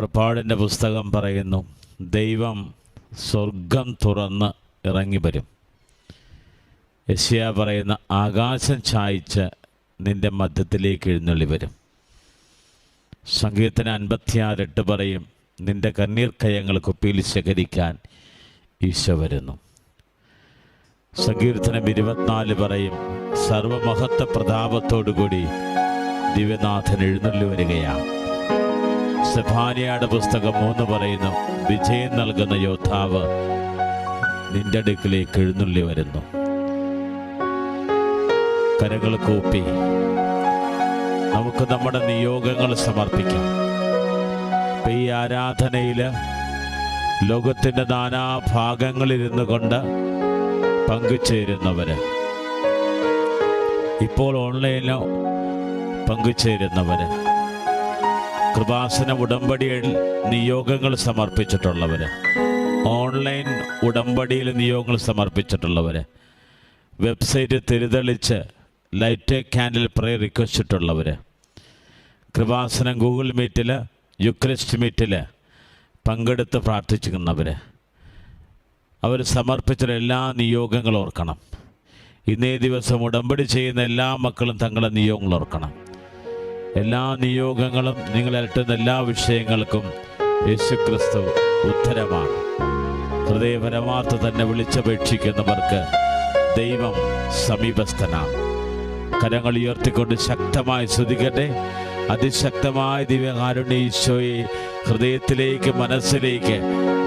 പുറപ്പാടിന്റെ പുസ്തകം പറയുന്നു ദൈവം സ്വർഗം തുറന്ന് ഇറങ്ങി വരും യശ്യ പറയുന്ന ആകാശം ചായ്ച്ച് നിന്റെ മധ്യത്തിലേക്ക് എഴുന്നള്ളി വരും. സംഗീതത്തിന് അൻപത്തിയാറെട്ട് പറയും നിന്റെ കണ്ണീർ കയങ്ങൾ കുപ്പിയിൽ ശേഖരിക്കാൻ ഈശോ വരുന്നു. സങ്കീർത്തനം ഇരുപത്തിനാല് പറയും സർവമഹത്വ പ്രതാപത്തോടുകൂടി ദിവ്യനാഥൻ എഴുന്നള്ളി വരികയാണ്. സെഫാനിയുടെ പുസ്തകം മൂന്ന് പറയുന്നു വിജയം നൽകുന്ന യോദ്ധാവ് നിന്റെ അടുക്കിലേക്ക് എഴുന്നള്ളി വരുന്നു. കരകൾ കൂപ്പി. നമുക്ക് നമ്മുടെ നിയോഗങ്ങൾ സമർപ്പിക്കാം. ഇപ്പൊ ഈ ആരാധനയിൽ ലോകത്തിന്റെ നാനാഭാഗങ്ങളിരുന്നു കൊണ്ട് പങ്കുചേരുന്നവര്. ഇപ്പോൾ ഓൺലൈനിലോ പങ്കുചേരുന്നവര്. കൃപാസന ഉടമ്പടിയിൽ നിയോഗങ്ങൾ സമർപ്പിച്ചിട്ടുള്ളവര്. ഓൺലൈൻ ഉടമ്പടിയിൽ നിയോഗങ്ങൾ സമർപ്പിച്ചിട്ടുള്ളവര്. വെബ്സൈറ്റ് തിരിതെളിച്ച് ലൈറ്റ് ക്യാൻഡിൽ പ്രേ റിക്വസ്റ്റ് ഇട്ടുള്ളവർ കൃപാസനം ഗൂഗിൾ മീറ്റിൽ യുക്രിസ്റ്റ് മീറ്റിൽ പങ്കെടുത്ത് പ്രാർത്ഥിച്ചിരുന്നവർ അവർ സമർപ്പിച്ച എല്ലാ നിയോഗങ്ങളും ഓർക്കണം. ഇന്നേ ദിവസം ഉടമ്പടി ചെയ്യുന്ന എല്ലാ മക്കളും തങ്ങളുടെ നിയോഗങ്ങൾ ഓർക്കണം. എല്ലാ നിയോഗങ്ങളും നിങ്ങൾ അലട്ടുന്ന എല്ലാ വിഷയങ്ങൾക്കും യേശുക്രിസ്തു ഉത്തരമാണ്. ഹൃദയപരമാർത്ഥ തന്നെ വിളിച്ചപേക്ഷിക്കുന്നവർക്ക് ദൈവം സമീപസ്ഥനാണ്. കരങ്ങൾ ഉയർത്തിക്കൊണ്ട് ശക്തമായി ശ്രദ്ധിക്കട്ടെ അതിശക്തമായ ദിവ്യകാരുണ്യ ഈശോയെ ഹൃദയത്തിലേക്ക് മനസ്സിലേക്ക്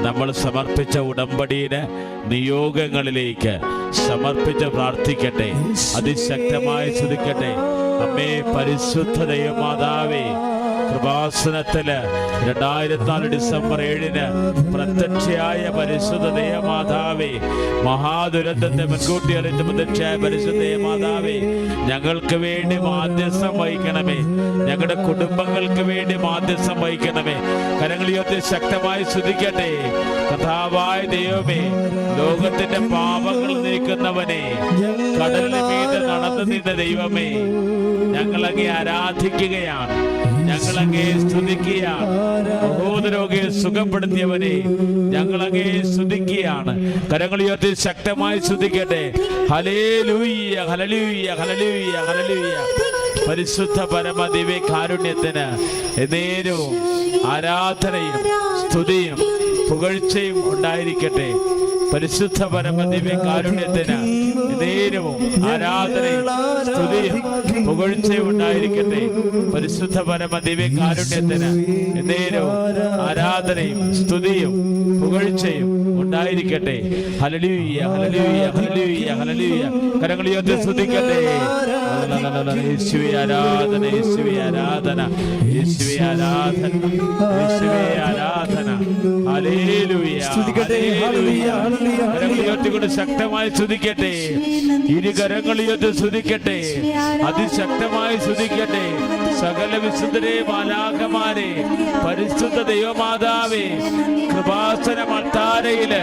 നമ്മൾ സമർപ്പിച്ച ഉടമ്പടിയുടെ നിയോഗങ്ങളിലേക്ക് സമർപ്പിച്ച് പ്രാർത്ഥിക്കട്ടെ. അതിശക്തമായി സ്തുതിക്കട്ടെ. അമ്മേ പരിശുദ്ധ ദൈവമാതാവേ. കൃപാസനത്തിൽ രണ്ടായിരത്തി നാല് ഡിസംബർ ഏഴിന് പ്രത്യക്ഷയായ പരിശുദ്ധ ദൈവമാതാവേ മഹാദുരന്തത്തെ മുൻകൂട്ടി അറിയിച്ച പ്രത്യക്ഷയായ പരിശുദ്ധ ദൈവമാതാവേ ഞങ്ങൾക്ക് വേണ്ടി മാധ്യസ്ഥം വഹിക്കണമേ. ഞങ്ങളുടെ കുടുംബങ്ങൾക്ക് വേണ്ടി മാധ്യസ്ഥം വഹിക്കണമേ. കരങ്ങളിയൊത്തി ശക്തമായി ശ്രദ്ധിക്കട്ടെ കഥാവായ ദൈവമേ ലോകത്തിന്റെ പാപങ്ങൾ നീക്കുന്നവനെ കടലിന് മീത് നടന്നു നിന്ന ദൈവമേ ഞങ്ങളങ്ങേ ആരാധിക്കുകയാണ്. ഞങ്ങളങ്ങേ സ്തുതിക്കുകയാണ്. ബഹോദരോഗയെ സുഖപ്പെടുത്തിയവനെ ഞങ്ങളങ്ങേ സ്തുതിക്കുകയാണ്. കരങ്ങൾ ഉയർത്തി ശക്തമായി സ്തുതിക്കട്ടെ. ഹലേ ലൂയ്യ ഹലലൂയ്യ ഹലലൂയ്യ ഹലലൂയ്യ പരിശുദ്ധ പരമ ദിവ്യ കാരുണ്യത്തിന് എന്നേരവും ആരാധനയും സ്തുതിയും പുകഴ്ചയും ഉണ്ടായിരിക്കട്ടെ. പരിശുദ്ധ പരമ ദിവ്യ കാരുണ്യത്തിന് നേരവും ആരാധനയും സ്തുതിയും പുകഴ്ചയും ഉണ്ടായിരിക്കട്ടെ പരിശുദ്ധ പരമ ദിവ്യ കാരുണ്യത്തിന് നേരവും ആരാധനയും സ്തുതിയും പുകഴ്ചയും ഉണ്ടായിരിക്കട്ടെ. ഹലലൂയ ഹലലൂയ ഹലലൂയ ഹലലൂയ കരങ്ങൾ ഉയർത്തി സ്തുതിക്കട്ടെ. യേശുവേ ആരാധന യേശുവേ ആരാധന യേശുവേ ആരാധന യേശുവേ ആരാധന. ശക്തമായി സ്തുതിക്കട്ടെ. ഇരു കരങ്ങൾ ഉയർത്തി സ്തുതിക്കട്ടെ. അതിശക്തമായി സ്തുതിക്കട്ടെ. സകല വിശുദ്ധരെ ബാലാകമാരെ പരിശുദ്ധ ദൈവമാതാവേ കൃപാസന മട്ടാരയിൽ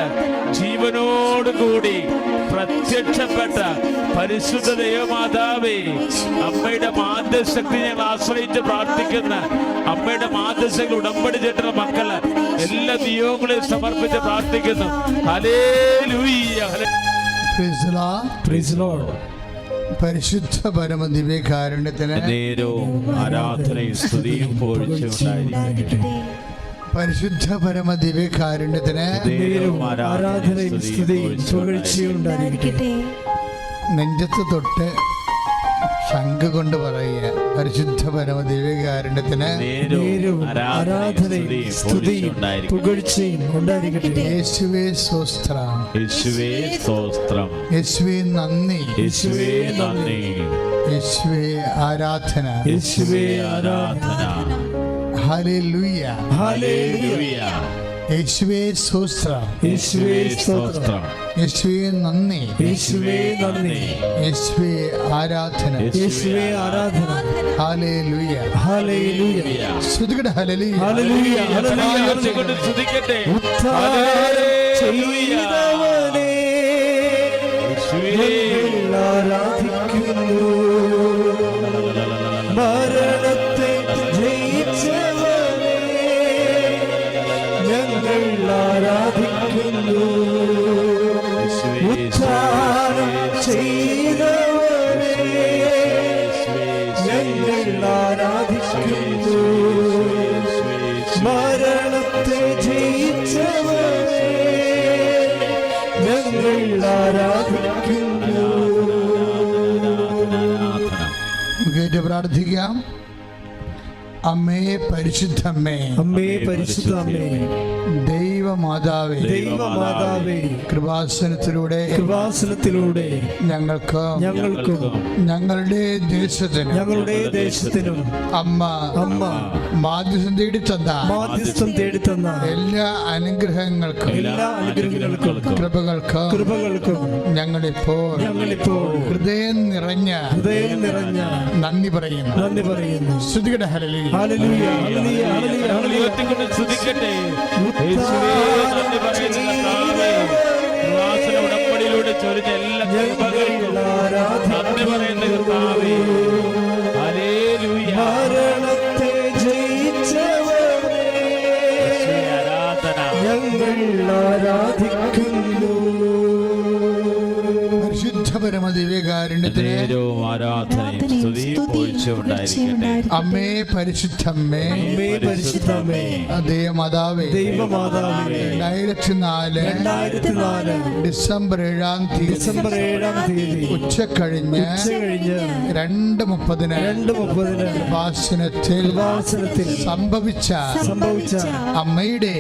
ജീവനോടുകൂടി പ്രത്യക്ഷപ്പെട്ട പരിശുദ്ധ ദൈവമാതാവേ അമ്മയുടെ മാധ്യശക്തി ഞങ്ങൾ ആശ്രയിച്ച് പ്രാർത്ഥിക്കുന്ന അമ്മയുടെ മാധ്യശക്തി ഉടമ്പടി ചെയ്തിട്ടുള്ള മക്കൾ എല്ലാ നിയോഗങ്ങളെയും സമർപ്പിച്ച് പ്രാർത്ഥിക്കുന്നു. ഹലേ ലൂയ്യ Praise പരിശുദ്ധ പരമ ദിവ്യകാരുണ്യത്തിന് നേരവും ആരാധനയും സ്തുതിയും പോഴ്ചയും ഉണ്ടായിരിക്കട്ടെ പരിശുദ്ധ പരമ ദിവ്യകാരുണ്യത്തിന് നേരവും ആരാധനയും സ്തുതിയും പുകഴ്ചയും ഉണ്ടായിരിക്കട്ടെ നെഞ്ചത്ത് തൊട്ട് ശംഖ കൊണ്ട് പറയുക. പരിശുദ്ധ പരമ ദിവ്യകാരുണ്യത്തിന് പുകഴ്ചയും ഉണ്ടായിരിക്കട്ടെ. യേശുവേ സ്വസ്ത്രം യേശുവേ യേശുവേ നന്ദി. യേശുവേ നന്ദി. യേശുവേ ആരാധന. യേശുവേ ആരാധന. ഹല്ലേലൂയ. ഹല്ലേലൂയ. യേശുവേ സ്വസ്ത്രം യേശുവേ സ്തോത്രം. യേശുവേ നന്ദി. യേശുവേ നന്ദി. യേശുവേ ആരാധന. യേശുവേ ആരാധന. ഹല്ലേലൂയ ഹല്ലേലൂയ ശ്രുതികട ഹല്ലേലൂയ ഹല്ലേലൂയ ഹല്ലേലൂയ സ്തുതിക്കട്ടെ. ചെയ്തവനേ. യേശുവേ. ഞങ്ങൾ പ്രാർത്ഥിക്കാം. അമ്മേ പരിശുദ്ധമ്മേ അമ്മേ പരിശുദ്ധ അമ്മേ ദൈവമാതാവേ ദൈവമാതാവേ കൃപാസനത്തിലൂടെ കൃപാസനത്തിലൂടെ ഞങ്ങൾക്ക് ഞങ്ങൾക്ക് ഞങ്ങളുടെ ദേശത്തിന് ഞങ്ങളുടെ ദേശത്തിനും അമ്മ അമ്മ മാധ്യസ്ഥം തേടി തന്ന മാധ്യസ്ഥം തേടിത്തന്ന എല്ലാ അനുഗ്രഹങ്ങൾക്കും എല്ലാ അനുഗ്രഹങ്ങൾക്കും കൃപകൾക്കും കൃപകൾക്കും ഞങ്ങളിപ്പോൾ ഞങ്ങളിപ്പോൾ ഹൃദയം നിറഞ്ഞ ഹൃദയം നിറഞ്ഞ നന്ദി പറയുന്നു. നന്ദി പറയുന്നു. ശ്രുതികട ഹലലി ഹല്ലേലൂയ, ഹല്ലേലൂയ, ഹല്ലേലൂയ, ഹല്ലേലൂയ. ഉയർത്തിക്കൊണ്ട് ഉടമ്പടിയിലൂടെ ചൊരിഞ്ഞ എല്ലാ കൃപകൾക്കും നന്ദി പറയുന്ന കർത്താവേ. മരണത്തെ അമ്മേ പരിശുദ്ധമ്മേ അമ്മേ പരിശുദ്ധമേ. അതേ മാതാവേ ദൈവമാതാവേ. രണ്ടായിരത്തി നാല് രണ്ടായിരത്തി നാല് ഡിസംബർ ഏഴാം തീയതി. ഡിസംബർ ഏഴാം തീയതി. ഉച്ച കഴിഞ്ഞ് ഉച്ച കഴിഞ്ഞ് രണ്ട് മുപ്പതിന് രണ്ട് മുപ്പതിന് ഭാഷണത്തിൽ ഭാഷണത്തിൽ സംഭവിച്ച സംഭവിച്ച അമ്മയുടെ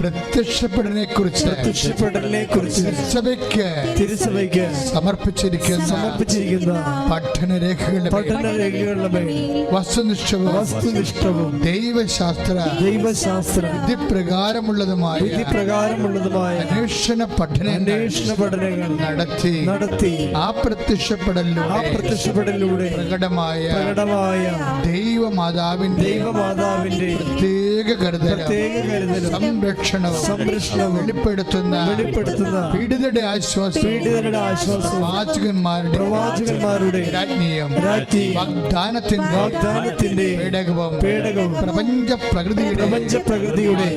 പ്രത്യക്ഷപ്പെടലിനെ കുറിച്ച് പ്രത്യക്ഷപ്പെടലിനെ കുറിച്ച് സഭയ്ക്ക് തിരുസഭയ്ക്ക് സമർപ്പിച്ചിരിക്കുന്ന സമർപ്പിച്ചിരിക്കുന്ന മേൽ വസ്തുനിഷ്ഠവും വസ്തുനിഷ്ഠവും ദൈവശാസ്ത്ര ദൈവശാസ്ത്ര വിധിപ്രകാരമുള്ളതുമായ വിധിപ്രകാരമുള്ളതുമായ അന്വേഷണ പഠനങ്ങൾ അന്വേഷണ പഠനങ്ങൾ നടത്തി നടത്തി ആ ആ പ്രത്യക്ഷപ്പെടലിലൂടെ പ്രത്യക്ഷപ്പെടലിലൂടെ പ്രകടമായ പ്രകടമായ ദൈവമാതാവിന്റെ ദൈവമാതാവിന്റെ പ്രത്യേക കരുതൽ പ്രത്യേക കരുതൽ സംരക്ഷണവും സംരക്ഷണവും വെളിപ്പെടുത്തുന്ന വെളിപ്പെടുത്തുന്ന പീഡിതരുടെ ആശ്വാസം പീഡിതരുടെ ആശ്വാസവും പ്രവാചകന്മാരുടെ പ്രവാചകന്മാരുടെ രാജ്ഞിയും രാജ്ഞി വാഗ്ദാനത്തിന്റെ വാഗ്ദാനത്തിന്റെ പേടകവും പേടകവും പ്രപഞ്ച പ്രകൃതിയുടെ പ്രപഞ്ച പ്രകൃതിയുടെ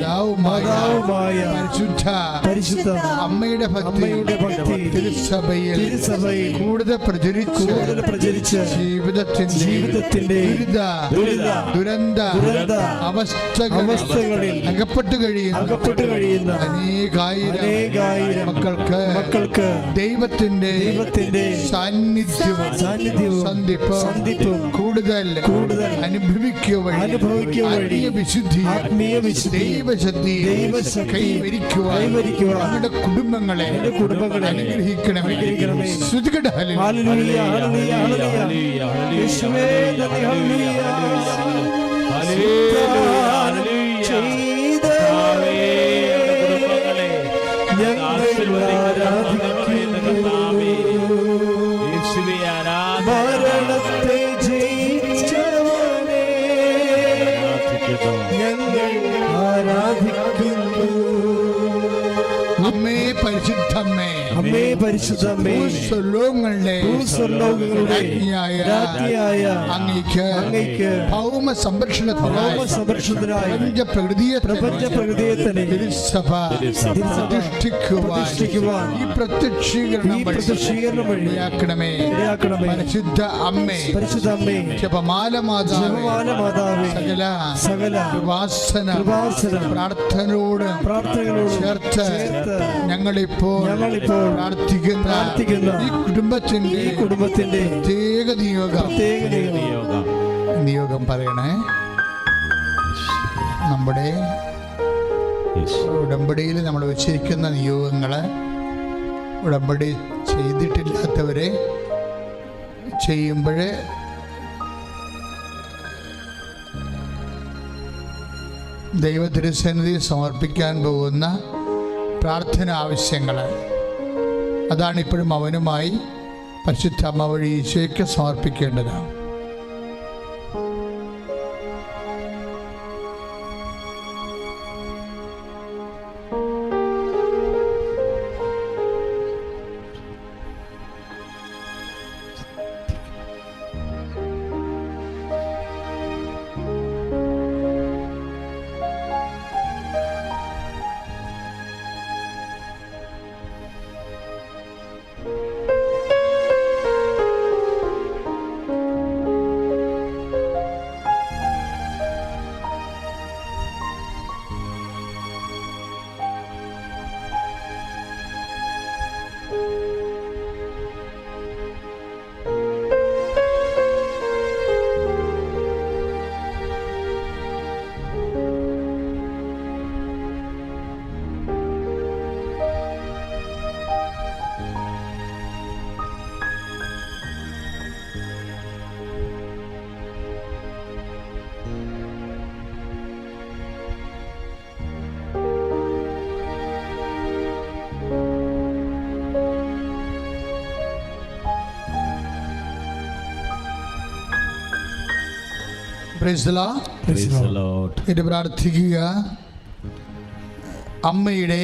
മാതാവുമായ പരിശുദ്ധ പരിശുദ്ധ അമ്മയുടെ ഭക്തി അമ്മയുടെ ഭക്തി തിരുസഭയിൽ തിരുസഭയിൽ കൂടുതൽ പ്രചരിച്ച് കൂടുതൽ പ്രചരിച്ച് ജീവിതത്തിന്റെ ജീവിതത്തിന്റെ ദുരിത ദുരിത ദുരന്ത ദുരന്ത അവസ്ഥ അവസ്ഥകളിൽ അകപ്പെട്ടു കഴിയുന്ന അകപ്പെട്ടു കഴിയുന്ന അനേകായിരം അനേകായിരം മക്കൾക്ക് മക്കൾക്ക് ദൈവത്തിന്റെ ദൈവത്തിന്റെ സാന്നിധ്യവും സാന്നിധ്യവും സന്ധിപ്പും സന്ധിപ്പും കൂടുതൽ കൂടുതൽ അനുഭവിക്കുക വഴി അനുഭവിക്കുക വഴി ആത്മീയ വിശുദ്ധി ആത്മീയ വിശുദ്ധി ദൈവശക്തി ദൈവശക്തി കൈവരിക്കുക കൈവരിക്കുവാൻ നമ്മുടെ കുടുംബങ്ങളെ എന്റെ കുടുംബങ്ങളെ അനുഗ്രഹിക്കണമേ. ശ്രുതികട ഹല്ലേലൂയ. ഹല്ലേലൂയ, ഹല്ലേലൂയ, ഹല്ലേലൂയ. ഹല്ലേലൂയ, ഹല്ലേലൂയ, ഹല്ലേലൂയ. അമ്മേ പരിശുദ്ധമ്മേ ഭൂസ്വലോകങ്ങളുടെ ഭൂസ്വർലോകങ്ങളുടെ രാജ്ഞിയായ രാജ്ഞിയായ അങ്ങയ്ക്ക് അങ്ങയ്ക്ക് ഭൗമ സംരക്ഷണത്തിനായി ഭൗമ സംരക്ഷണത്തിനായി പ്രപഞ്ച പ്രകൃതിയെ പ്രപഞ്ച പ്രകൃതിയെ തന്നെ തിരുസഭ തിരുസഭ പ്രതിഷ്ഠിക്കുവാൻ പ്രതിഷ്ഠിക്കുവാൻ ഈ പ്രത്യക്ഷീകരണം ഈ പ്രത്യക്ഷീകരണം വഴി വഴിയാക്കണമേ പരിശുദ്ധ അമ്മേ. പരിശുദ്ധ അമ്മേ. ജപമാല മാതാവേ മാതാവേ സകല സകല വാസന പ്രാർത്ഥനയോട് പ്രാർത്ഥനകളോട് ചേർത്ത് ഞങ്ങളിപ്പോൾ ഞങ്ങളിപ്പോൾ പ്രാർത്ഥിക്കുന്ന പ്രാർത്ഥിക്കുന്ന ഈ കുടുംബത്തിന്റെ ഈ കുടുംബത്തിന്റെ പ്രത്യേക നിയോഗം. പ്രത്യേക നിയമം നിയോഗം. പറയണേ. നമ്മുടെ. ഉടമ്പടിയിൽ നമ്മൾ വെച്ചിരിക്കുന്ന നിയോഗങ്ങൾ ഉടമ്പടി ചെയ്തിട്ടില്ലാത്തവരെ ചെയ്യുമ്പോൾ ദൈവ തിരുസന്നിധി സമർപ്പിക്കാൻ പോകുന്ന പ്രാർത്ഥന ആവശ്യങ്ങൾ. അതാണ് ഇപ്പോഴും അവനുമായി പരിശുദ്ധ അമ്മ വഴി ഈശോയ്ക്ക് സമർപ്പിക്കേണ്ടതാണ് ഇത് പ്രാർത്ഥിക്കുക. അമ്മയുടെ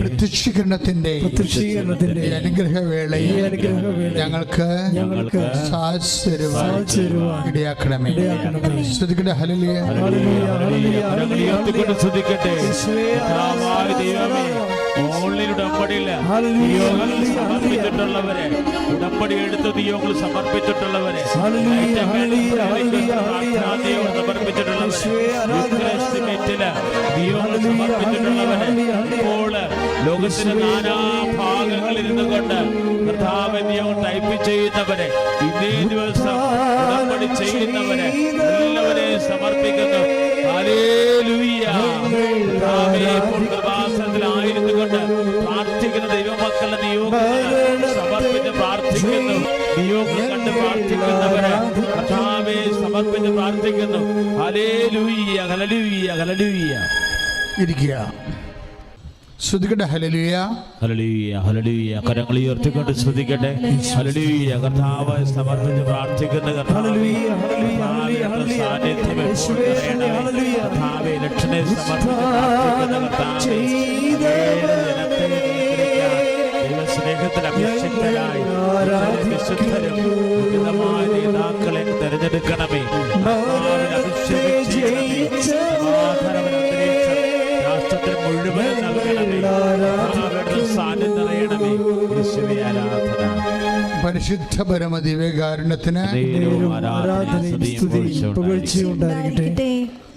പ്രത്യക്ഷീകരണത്തിന്റെ അനുഗ്രഹവേളയിൽ ഞങ്ങൾക്ക് ഇടയാക്കണമേ. ശ്രദ്ധിക്കട്ടെ ഹല്ലേലൂയ. ഹല്ലേലൂയ, ഹല്ലേലൂയ, കരങ്ങൾ സ്തുതിക്കട്ടെ യേശുവേ, കർത്താവായ ദൈവമേ ഓൺലൈൻ ഉടമ്പടിയില്ല ഹല്ലേലൂയ, നിയോഗങ്ങൾ സമർപ്പിച്ചിട്ടുള്ളവരെ ഉടമ്പടി എടുത്ത് ദൈവങ്ങൾ സമർപ്പിച്ചിട്ടുള്ളവരെ. ഇപ്പോൾ ലോകത്തിന്റെ നാനാ ഭാഗങ്ങളിൽ ഇരുന്നു കൊണ്ട് കർത്താവ് നിയോഗം ടൈപ്പ് ചെയ്യുന്നവരെ. ഇന്നേ ദിവസം ഉടമ്പടി ചെയ്യുന്നവരെ. എല്ലാവരെ സമർപ്പിക്കുന്നു. കൃപാസനത്തിലായിരുന്നു കൊണ്ട് പ്രാർത്ഥിക്കുന്ന ദൈവമക്കളുടെ നിയോഗങ്ങൾ സമർപ്പിച്ച് പ്രാർത്ഥിക്കുന്നു. നിയോഗങ്ങൾ കണ്ട് പ്രാർത്ഥിക്കുന്നവരെ കർത്താവെ സമർപ്പിച്ച് പ്രാർത്ഥിക്കുന്നു. ഹലേലുയ്യ ഹലലുയ്യ ഹലലുയ്യ ഇരിക്കുക. ശ്രദ്ധിക്കട്ടെ ഹലലിയ ഹലലൂയ്യ ഹലലൂയ്യ കരങ്ങൾ ഉയർത്തിക്കൊണ്ട് സ്തുതിക്കട്ടെ ഹലലൂയ്യ കർത്താവ് സമർപ്പിച്ച് പ്രാർത്ഥിക്കുന്ന സാന്നിധ്യം. ലക്ഷണെ സമർപ്പിച്ച് അഭിഷിക്തരായി വിശുദ്ധരും നേതാക്കളെ തെരഞ്ഞെടുക്കണമേ. രാഷ്ട്രത്തിന് മുഴുവൻ നൽകണമേ. കർത്താവിന്റെ സാന്നിധ്യം നിറയണമേ? യേശുവേ ആരാധന. പരിശുദ്ധ പരമ ദിവ്യകാരുണ്യത്തിന്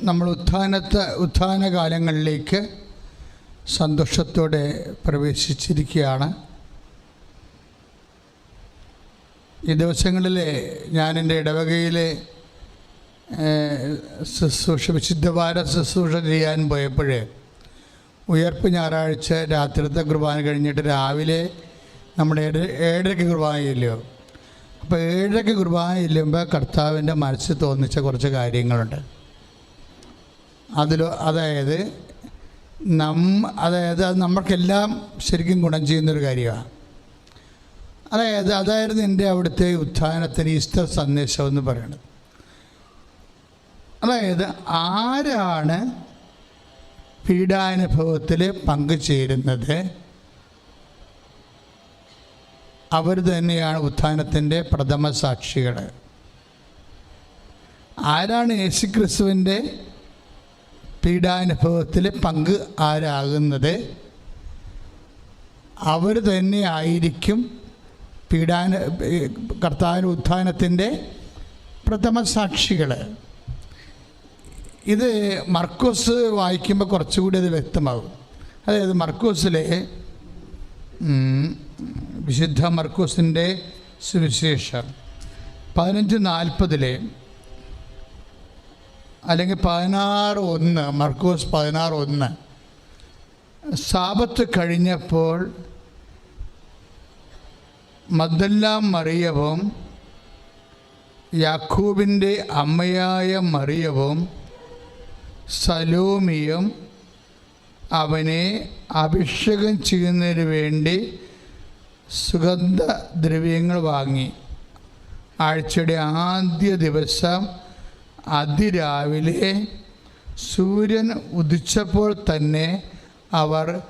നമ്മൾ ഉത്ഥാനത്തെ ഉത്ഥാന കാലങ്ങളിലേക്ക് സന്തോഷത്തോടെ പ്രവേശിച്ചിരിക്കുകയാണ്. ഈ ദിവസങ്ങളിൽ ഞാൻ എന്റെ ഇടവകയിലെ ശുശ്രൂഷ വിശുദ്ധവാര ശുശ്രൂഷ ചെയ്യാൻ പോയപ്പോൾ ഉയർപ്പ് ഞായറാഴ്ച രാത്രിത്തെ കുർബാന കഴിഞ്ഞിട്ട് രാവിലെ നമ്മുടെ ഏഴ് ഏഴരയ്ക്ക് കുർബാന ഇല്ലയോ അപ്പോൾ ഏഴരയ്ക്ക് കുർബാന ഇല്ലുമ്പോൾ കർത്താവിന്റെ മനസ്സിൽ തോന്നിച്ച കുറച്ച് കാര്യങ്ങളുണ്ട്. അതിൽ അതായത് നം അതായത് അത് നമ്മൾക്കെല്ലാം ശരിക്കും ഗുണം ചെയ്യുന്നൊരു കാര്യമാണ്. അതായത് അതായിരുന്നു എന്റെ അവിടുത്തെ ഉത്ഥാനത്തിന് ഈസ്റ്റർ സന്ദേശം എന്ന് പറയുന്നത് അതായത് ആരാണ് പീഡാനുഭവത്തിൽ പങ്കുചേരുന്നത്? അവർ തന്നെയാണ് ഉത്ഥാനത്തിന്റെ പ്രഥമ സാക്ഷികൾ. ആരാണ് യേശുക്രിസ്തുവിന്റെ പീഡാനുഭവത്തിൽ പങ്ക് ആരാകുന്നത്? അവർ തന്നെ ആയിരിക്കും പീഡാന കർത്താവിന്റെ ഉത്ഥാനത്തിന്റെ പ്രഥമ സാക്ഷികൾ ഇത് മർക്കോസ് വായിക്കുമ്പോൾ കുറച്ചുകൂടി അത് വ്യക്തമാകും. അതായത് മർക്കോസിലെ വിശുദ്ധ മർക്കോസിന്റെ സുവിശേഷം. പതിനഞ്ച് നാൽപ്പതിലെ അല്ലെങ്കിൽ പതിനാറ് ഒന്ന് മർക്കോസ് പതിനാറ് ഒന്ന്. സാപത്ത് കഴിഞ്ഞപ്പോൾ മദ്ദല്ലാം മറിയവും യാക്കൂബിന്റെ അമ്മയായ മറിയവും സലോമിയും അവനെ അഭിഷേകം ചെയ്യുന്നതിന് വേണ്ടി സുഗന്ധദ്രവ്യങ്ങൾ വാങ്ങി. ആഴ്ചയുടെ ആദ്യ ദിവസം അതിരാവിലെ സൂര്യൻ ഉദിച്ചപ്പോൾ തന്നെ അവർ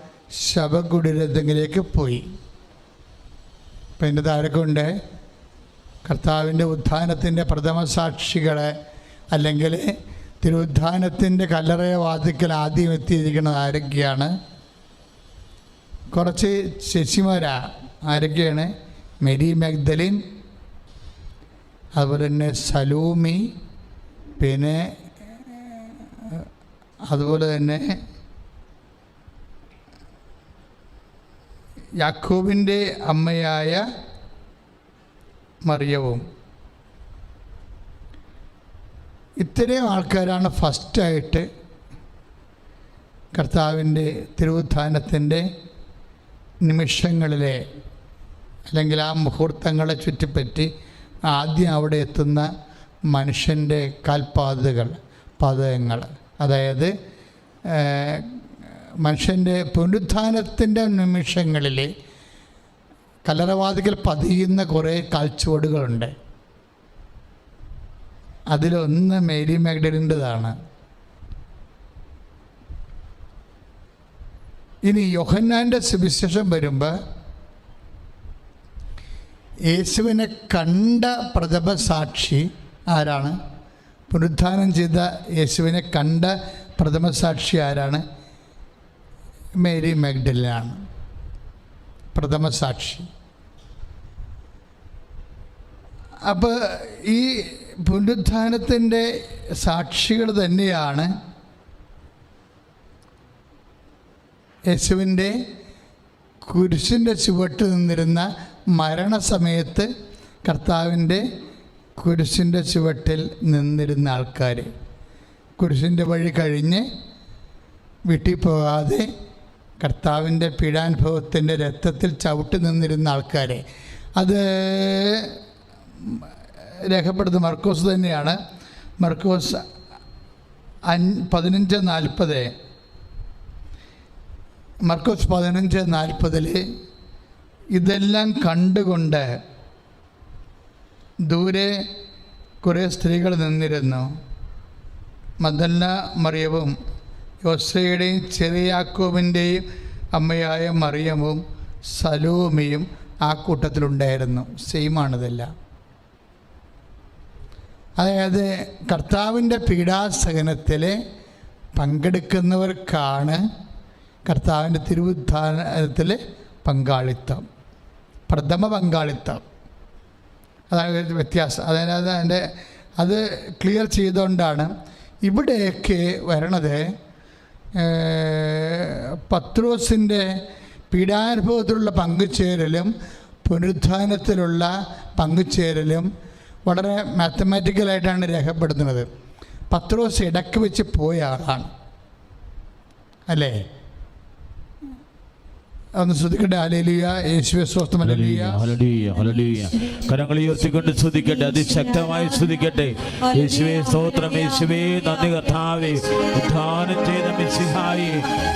ശവകുടീരത്തിലേക്ക് പോയി. അപ്പം എന്റെ താഴെക്കൊണ്ട് കർത്താവിന്റെ ഉത്ഥാനത്തിന്റെ പ്രഥമ സാക്ഷികളെ അല്ലെങ്കിൽ തിരുവുദ്ധാനത്തിന്റെ കല്ലറയ വാതിക്കൽ ആദ്യം എത്തിയിരിക്കുന്നത് ആരൊക്കെയാണ്? കുറച്ച് ശശിമാരാ ആരൊക്കെയാണ്? മെരി മെഗ്ദലിൻ അതുപോലെ തന്നെ സലൂമി പിന്നെ അതുപോലെ തന്നെ യാക്കോബിന്റെ അമ്മയായ മറിയവും. ഇത്രയും ആൾക്കാരാണ് ഫസ്റ്റായിട്ട് കർത്താവിന്റെ തിരുവുത്ഥാനത്തിന്റെ നിമിഷങ്ങളിലെ അല്ലെങ്കിൽ ആ മുഹൂർത്തങ്ങളെ ചുറ്റിപ്പറ്റി ആദ്യം അവിടെ എത്തുന്ന മനുഷ്യന്റെ കാൽപാതകൾ പാതകങ്ങൾ അതായത് മനുഷ്യന്റെ പുനരുത്ഥാനത്തിന്റെ നിമിഷങ്ങളിൽ കലറവാതിക്കൽ പതിയുന്ന കുറേ കാൽച്ചുവടുകളുണ്ട് അതിലൊന്ന് മേരി മാഗ്ഡലിന്റെതാണ്. ഇനി യോഹന്നാന്റെ സുവിശേഷം വരുമ്പോൾ യേശുവിനെ കണ്ട പ്രഥമ സാക്ഷി ആരാണ്? പുനരുദ്ധാനം ചെയ്ത യേശുവിനെ കണ്ട പ്രഥമ സാക്ഷി ആരാണ്? മേരി മാഗ്ഡലാണ്. പ്രഥമ സാക്ഷി. അപ്പോൾ ഈ പുനരുദ്ധാനത്തിന്റെ സാക്ഷികൾ തന്നെയാണ് യേശുവിന്റെ കുരിശിന്റെ ചുവട്ട് നിന്നിരുന്ന മരണസമയത്ത് കർത്താവിന്റെ കുരിശിന്റെ ചുവട്ടിൽ നിന്നിരുന്ന ആൾക്കാർ കുരിശിന്റെ വഴി കഴിഞ്ഞ് വീട്ടിൽ പോകാതെ കർത്താവിന്റെ പീഡാനുഭവത്തിന്റെ രക്തത്തിൽ ചവിട്ടി നിന്നിരുന്ന ആൾക്കാരെ. അത് രേഖപ്പെടുത്തുന്ന മർക്കോസ് തന്നെയാണ്. മർക്കോസ് പതിനഞ്ച് നാൽപ്പത്. മർക്കോസ് പതിനഞ്ച് നാൽപ്പതിൽ ഇതെല്ലാം കണ്ടുകൊണ്ട് ദൂരെ കുറേ സ്ത്രീകൾ നിന്നിരുന്നു. മദല്ല മറിയവും യോസയുടെയും ചെറിയാക്കോവിന്റെയും അമ്മയായ മറിയമും സലോമിയും ആ കൂട്ടത്തിലുണ്ടായിരുന്നു. സെയിമാണിതെല്ലാം. അതായത് കർത്താവിന്റെ പീഡാസഹനത്തിൽ പങ്കെടുക്കുന്നവർക്കാണ് കർത്താവിന്റെ തിരുവുദ്ധാനത്തിൽ പങ്കാളിത്തം പ്രഥമ പങ്കാളിത്തം. അതായത് വ്യത്യാസം അതായത് അതിന്റെ അത് ക്ലിയർ ചെയ്തുകൊണ്ടാണ് ഇവിടെയൊക്കെ വരണത് പത്രോസിന്റെ പീഡാനുഭവത്തിലുള്ള പങ്കുചേരലും പുനരുദ്ധാനത്തിലുള്ള പങ്കുചേരലും വളരെ മാത്തമാറ്റിക്കലായിട്ടാണ് രേഖപ്പെടുത്തുന്നത്. പത്രോസ് ഇടയ്ക്ക് വെച്ച് പോയ ആളാണ്. അല്ലേ? ഒന്ന് ശ്രദ്ധിക്കട്ടെ. അലലിയ യേശുവെ സ്വസ്ഥം. കരങ്ങൾ ഉയർത്തിക്കൊണ്ട് ശ്രദ്ധിക്കട്ടെ അതിശക്തമായി ശ്രദ്ധിക്കട്ടെ യേശുവേ സ്തോത്രം. യേശുവേ നന്ദി കർത്താവേ. ഉദ്ധാനം ചെയ്ത മിസ്സിഹായി.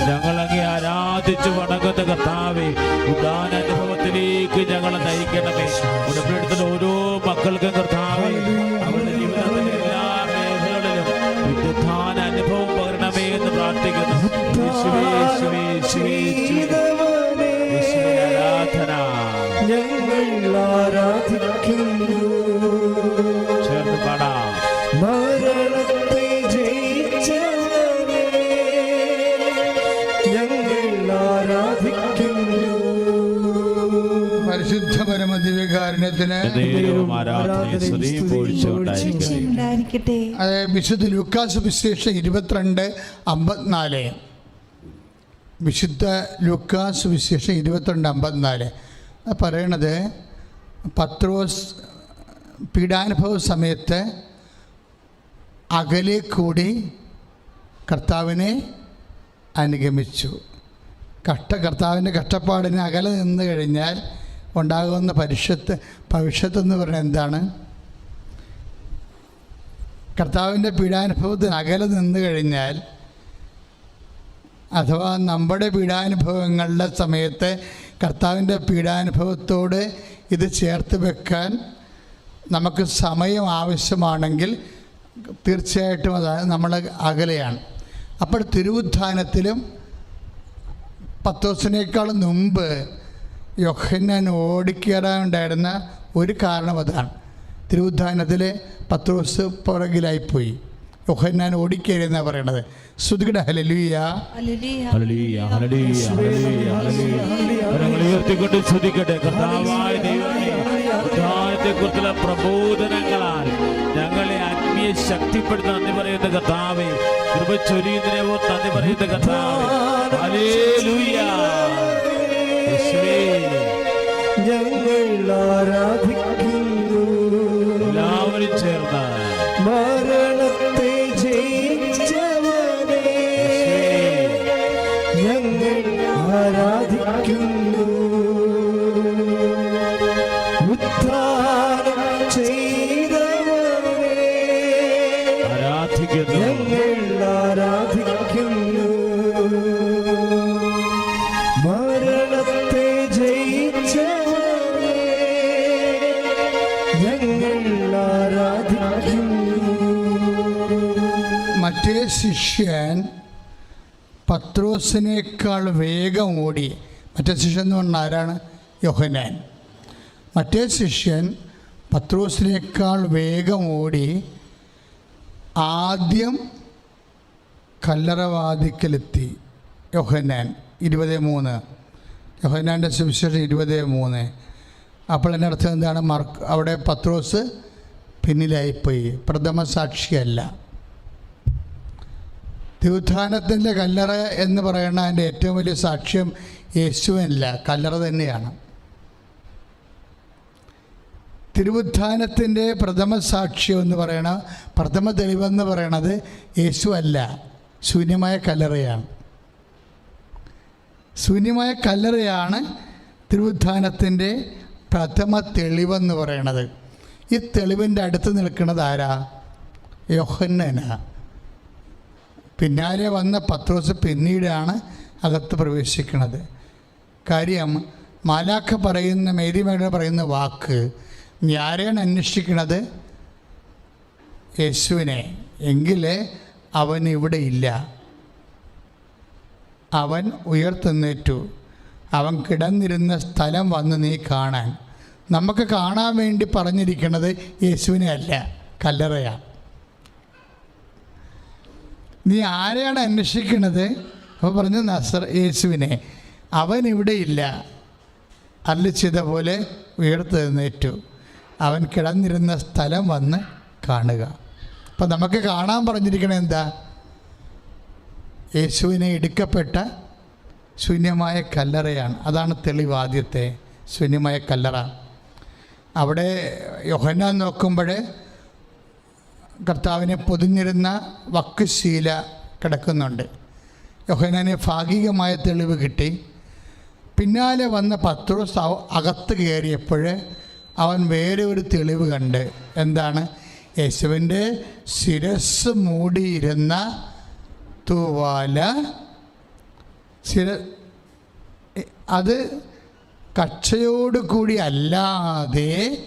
ഞങ്ങൾ അങ്ങേ ആരാധിച്ചു വണങ്ങുന്ന കർത്താവേ. ഉദ്ധാന അനുഭവത്തിലേക്ക് ഞങ്ങളെ നയിക്കണമേ. ഉടമ്പെടുത്തുന്ന ഓരോ മക്കൾക്കും കർത്താവേ. ഞങ്ങൾ ആരാധിക്കുന്നു. ചേർന്ന് പാടാം. മരണത്തെ ജയിച്ചവനെ ഞങ്ങൾ ആരാധിക്കുന്നു. പരിശുദ്ധ പരമ ദിവ്യകാരുണ്യത്തിന് ദൈവം ആരാധനയും സ്തുതിയും പോഴ്ചയും ഉണ്ടായിരിക്കട്ടെ ഉണ്ടായിരിക്കട്ടെ അത് വിശുദ്ധ ലൂക്കാസ് വിശേഷം ഇരുപത്തിരണ്ട് അമ്പത്തിനാല്. വിശുദ്ധ ലൂക്കാസ് വിശേഷം ഇരുപത്തിരണ്ട് അമ്പത്തിനാല്. പറയണത് പത്രോസ് പീഡാനുഭവ സമയത്ത് അകലെ കൂടി കർത്താവിനെ അനുഗമിച്ചു. കഷ്ട കർത്താവിന്റെ കഷ്ടപ്പാടിന് അകലെ നിന്ന് കഴിഞ്ഞാൽ ഉണ്ടാകുന്ന പരിഷത്ത് ഭവിഷ്യത്ത് എന്ന് പറയുന്നത് എന്താണ്? കർത്താവിന്റെ പീഡാനുഭവത്തിന് അകലെ നിന്ന് കഴിഞ്ഞാൽ അഥവാ നമ്മുടെ പീഡാനുഭവങ്ങളുടെ സമയത്ത് കർത്താവിന്റെ പീഡാനുഭവത്തോട് ഇത് ചേർത്ത് വെക്കാൻ നമുക്ക് സമയം ആവശ്യമാണെങ്കിൽ തീർച്ചയായിട്ടും അത് നമ്മൾ അകലെയാണ്. അപ്പോൾ തിരുവുദ്ധാനത്തിലും പത്തോസിനേക്കാളും മുമ്പ് യൊഹന്നാൻ ഓടിക്കേറാനുണ്ടായിരുന്ന ഒരു കാരണം അതാണ്. തിരുവുദ്ധാനത്തിൽ പത്തോസ് പുറകിലായിപ്പോയി. യൊഹന്നാൻ ഓടിക്കരുതെന്നാ പറയണത്. ശ്രുതികട ഹലലുയ ഹല്ലേലൂയ. ഹല്ലേലൂയ, ഹല്ലേലൂയ, ഹല്ലേലൂയ, ഹല്ലേലൂയ. കരങ്ങൾ ഉയർത്തിക്കൊണ്ട് ശ്രുതിക്കട്ടെ കർത്താവായ പ്രബോധനങ്ങളാൽ ഞങ്ങളെ ആത്മീയ ശക്തിപ്പെടുത്ത നന്ദി പറയുന്ന കർത്താവേ. കൃപ ചൊരിയുന്നതിനെ നന്ദി പറയുന്ന കർത്താവേ. ഞങ്ങൾ ആരാധിക്കുന്നു പത്രോസിനേക്കാൾ വേഗം ഓടി. മറ്റേ ശിഷ്യൻ എന്ന് പറഞ്ഞാൽ ആരാണ്? യോഹനാൻ മറ്റേ ശിഷ്യൻ പത്രോസിനേക്കാൾ വേഗം ഓടി. ആദ്യം കല്ലറവാതിക്കലെത്തി. യോഹന്നാൻ ഇരുപത് മൂന്ന്. യോഹന്നാന്റെ സുവിശേഷം ഇരുപത് മൂന്ന്. അപ്പോൾ എന്റെ അർത്ഥം എന്താണ്? മർക്ക് അവിടെ പത്രോസ് പിന്നിലായിപ്പോയി. പ്രഥമ സാക്ഷിയല്ല തിരുത്ഥാനത്തിന്റെ കല്ലറ എന്ന് പറയുന്ന അതിന്റെ ഏറ്റവും വലിയ സാക്ഷ്യം യേശുവല്ല കല്ലറ തന്നെയാണ്. തിരുവുത്ഥാനത്തിന്റെ പ്രഥമ സാക്ഷ്യം എന്ന് പറയണ പ്രഥമ തെളിവെന്ന് പറയണത് യേശു അല്ല. ശൂന്യമായ കല്ലറയാണ്. ശൂന്യമായ കല്ലറയാണ് തിരുവുത്ഥാനത്തിന്റെ പ്രഥമ തെളിവെന്ന് പറയണത്. ഈ തെളിവിന്റെ അടുത്ത് നിൽക്കുന്നത് ആരാ? യോഹന്നന. പിന്നാലെ വന്ന പത്രോസ് പിന്നീടാണ് അകത്ത് പ്രവേശിക്കുന്നത്. കാര്യം മാലാഖ പറയുന്ന മേരിമേട പറയുന്ന വാക്ക് നീ അന്വേഷിക്കുന്നത് യേശുവിനെ. എങ്കിലേ അവൻ ഇവിടെ ഇല്ല. അവൻ ഉയർത്തെന്നേറ്റു. അവൻ കിടന്നിരുന്ന സ്ഥലം വന്ന് നീ കാണാൻ. നമുക്ക് കാണാൻ വേണ്ടി പറഞ്ഞിരിക്കുന്നത് യേശുവിനെ അല്ല കല്ലറയാണ് നീ ആരെയാണ് അന്വേഷിക്കുന്നത് അപ്പോൾ പറഞ്ഞു നസർ യേശുവിനെ. അവൻ ഇവിടെയില്ല അല്ലിച്ചത പോലെ പോലെ ഉയർത്തെഴുന്നേറ്റു അവൻ കിടന്നിരുന്ന സ്ഥലം വന്ന് കാണുക. അപ്പം നമുക്ക് കാണാൻ പറഞ്ഞിരിക്കണേ എന്താ? യേശുവിനെ എടുക്കപ്പെട്ട ശൂന്യമായ കല്ലറയാണ്. അതാണ് തെളിവ് ആദ്യത്തെ ശൂന്യമായ കല്ലറ. അവിടെ യോഹന നോക്കുമ്പോൾ കർത്താവിനെ പൊതിഞ്ഞിരുന്ന വക്കുശീല കിടക്കുന്നുണ്ട്. യോഹനാന് ഭാഗികമായ തെളിവ് കിട്ടി. പിന്നാലെ വന്ന പത്രോസ് അകത്ത് കയറിയപ്പോൾ അവൻ വേറെ ഒരു തെളിവ് കണ്ട്. എന്താണ്? യേശുവിന്റെ ശിരസ് മൂടിയിരുന്ന തൂവാല ശിര അത് കക്ഷയോട് കൂടി അല്ലാതെ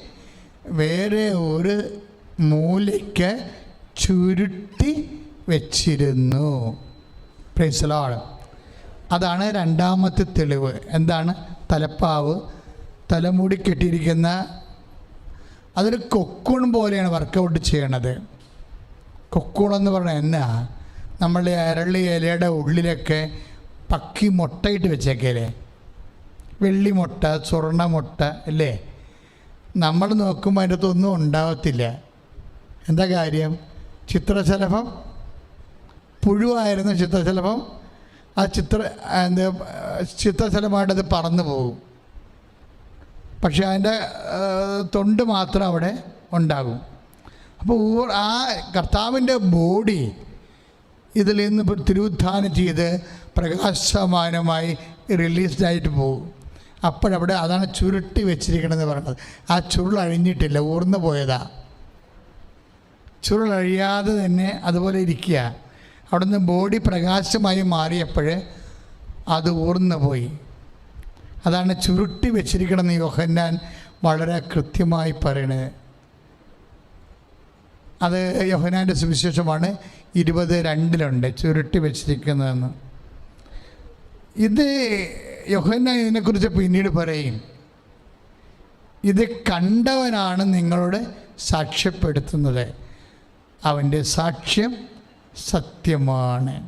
വേറെ ഒരു മൂലയ്ക്ക് ചുരുട്ടി വച്ചിരുന്നു. പ്രൈസലോട് അതാണ് രണ്ടാമത്തെ തെളിവ്. എന്താണ്? തലപ്പാവ്. തലമുടി കെട്ടിയിരിക്കുന്ന അതൊരു കൊക്കൂൺ പോലെയാണ് വർക്കൗട്ട് ചെയ്യണത്. കൊക്കൂൺ എന്ന് പറഞ്ഞാൽ എന്നാ? നമ്മൾ അരളി ഇലയുടെ ഉള്ളിലൊക്കെ പക്കി മുട്ടയിട്ട് വെച്ചേക്കല്ലേ? വെള്ളി മുട്ട സ്വർണ മുട്ട അല്ലേ? നമ്മൾ നോക്കുമ്പോൾ അതിന്റെ അകത്തൊന്നും ഉണ്ടാവത്തില്ല. എന്താ കാര്യം? ചിത്രശലഭം? പുഴുവായിരുന്നു ചിത്രശലഭം. ആ ചിത്ര എന്താ ചിത്രശലഭമായിട്ട് അത് പറന്നു പോകും. പക്ഷെ അതിന്റെ തൊണ്ട് മാത്രം അവിടെ ഉണ്ടാകും. അപ്പോൾ ആ കർത്താവിന്റെ ബോഡി ഇതിൽ നിന്ന് തിരുവുദ്ധാനം ചെയ്ത് പ്രകാശമാനമായി റിലീസ്ഡായിട്ട് പോകും. അപ്പോഴവിടെ അതാണ് ചുരുട്ടി വെച്ചിരിക്കണമെന്ന് പറയുന്നത്. ആ ചുരുൾ അഴിഞ്ഞിട്ടില്ല ഊർന്നു പോയതാ. ചുരുൾ അഴിയാതെ തന്നെ അതുപോലെ ഇരിക്കുക. അവിടുന്ന് ബോഡി പ്രകാശമായി മാറിയപ്പോൾ അത് ഊർന്നു പോയി. അതാണ് ചുരുട്ടി വെച്ചിരിക്കണമെന്ന് യോഹന്നാൻ വളരെ കൃത്യമായി പറയണത്. അത് യോഹനാന്റെ സുവിശേഷമാണ് ഇരുപത് രണ്ടിലുണ്ട് ചുരുട്ടി വെച്ചിരിക്കുന്നതെന്ന്. ഇത് യോഹന്നാൻ ഇതിനെക്കുറിച്ച് പിന്നീട് പറയും. ഇത് കണ്ടവനാണ് നിങ്ങളോട് സാക്ഷ്യപ്പെടുത്തുന്നത്. അവന്റെ സാക്ഷ്യം സത്യമാണ്.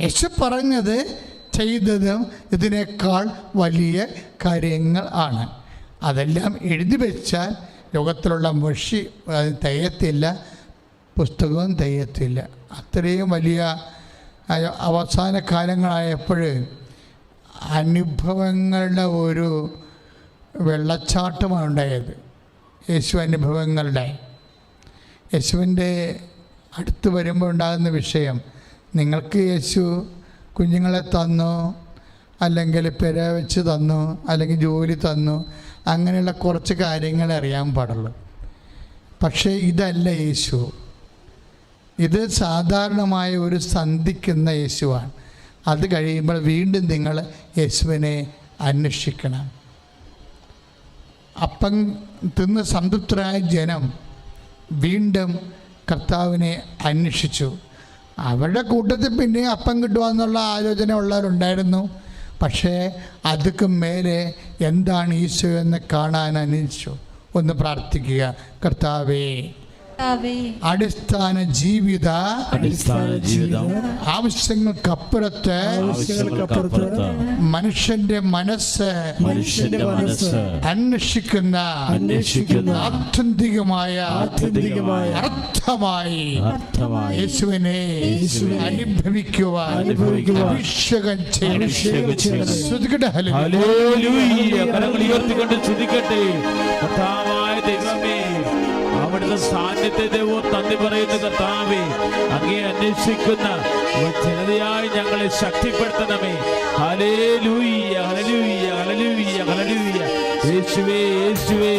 യേശു പറഞ്ഞത് ചെയ്തതും ഇതിനേക്കാൾ വലിയ കാര്യങ്ങൾ ആണ്. അതെല്ലാം എഴുതി വെച്ചാൽ ലോകത്തിലുള്ള മഷി തികയത്തില്ല പുസ്തകവും തികയത്തില്ല അത്രയും വലിയ അവസാന കാലങ്ങളായപ്പോൾ അനുഭവങ്ങളുടെ ഒരു വെള്ളച്ചാട്ടമാണ് ഉണ്ടായത്. യേശു അനുഭവങ്ങളുടെ യേശുവിന്റെ അടുത്ത് വരുമ്പോൾ ഉണ്ടാകുന്ന വിഷയം നിങ്ങൾക്ക് യേശു കുഞ്ഞുങ്ങളെ തന്നു അല്ലെങ്കിൽ പെര വെച്ച് തന്നു അല്ലെങ്കിൽ ജോലി തന്നു അങ്ങനെയുള്ള കുറച്ച് കാര്യങ്ങൾ അറിയാൻ പാടുള്ളൂ. പക്ഷേ ഇതല്ല യേശു. ഇത് സാധാരണമായ ഒരു സന്ധിക്കുന്ന യേശുവാണ്. അത് കഴിയുമ്പോൾ വീണ്ടും നിങ്ങൾ യേശുവിനെ അന്വേഷിക്കണം. അപ്പം തിന്ന് സംതൃപ്തരായ ജനം വീണ്ടും കർത്താവിനെ അന്വേഷിച്ചു. അവരുടെ കൂട്ടത്തിൽ പിന്നെ അപ്പം കിട്ടുക എന്നുള്ള ആലോചന ഉള്ളവരുണ്ടായിരുന്നു. പക്ഷേ അതുക്കും മേലെ എന്താണ് ഈശോ എന്ന് കാണാൻ അനുവദിച്ചു ഒന്ന് പ്രാർത്ഥിക്കുക. കർത്താവേ, അടിസ്ഥാന ജീവിത അടിസ്ഥാന ജീവിതം ആവശ്യങ്ങൾക്കപ്പുറത്ത് ആവശ്യങ്ങൾക്കപ്പുറത്ത് മനുഷ്യന്റെ മനസ്സ് മനുഷ്യന്റെ മനസ്സ് അന്വേഷിക്കുന്ന അന്വേഷിക്കുന്ന ആത്യന്തികമായ ആത്യന്തികമായ അർത്ഥമായി അർത്ഥമായി യേശുവിനെ അനുഭവിക്കുവാൻ അനുഭവിക്കുവാൻ അഭിഷേകം ചെയ്യണം. ശ്രുതികട്ടെ ഹല്ലേലൂയ. കരങ്ങൾ ഉയർത്തിക്കൊണ്ട് ചിന്തിക്കട്ടെ കർത്താവായ ദൈവമേ അവിടുത്തെ സാന്നിധ്യ ദൈവം തന്നി പറയുന്ന കർത്താവേ. അങ്ങേ അന്വേഷിക്കുന്ന ജനതയായി ഞങ്ങളെ ശക്തിപ്പെടുത്തണമേ. ഹലേ ലൂയ്യ ഹലലൂയ്യ ഹലലൂയ്യ ഹലലൂയ്യ യേശുവേ യേശുവേ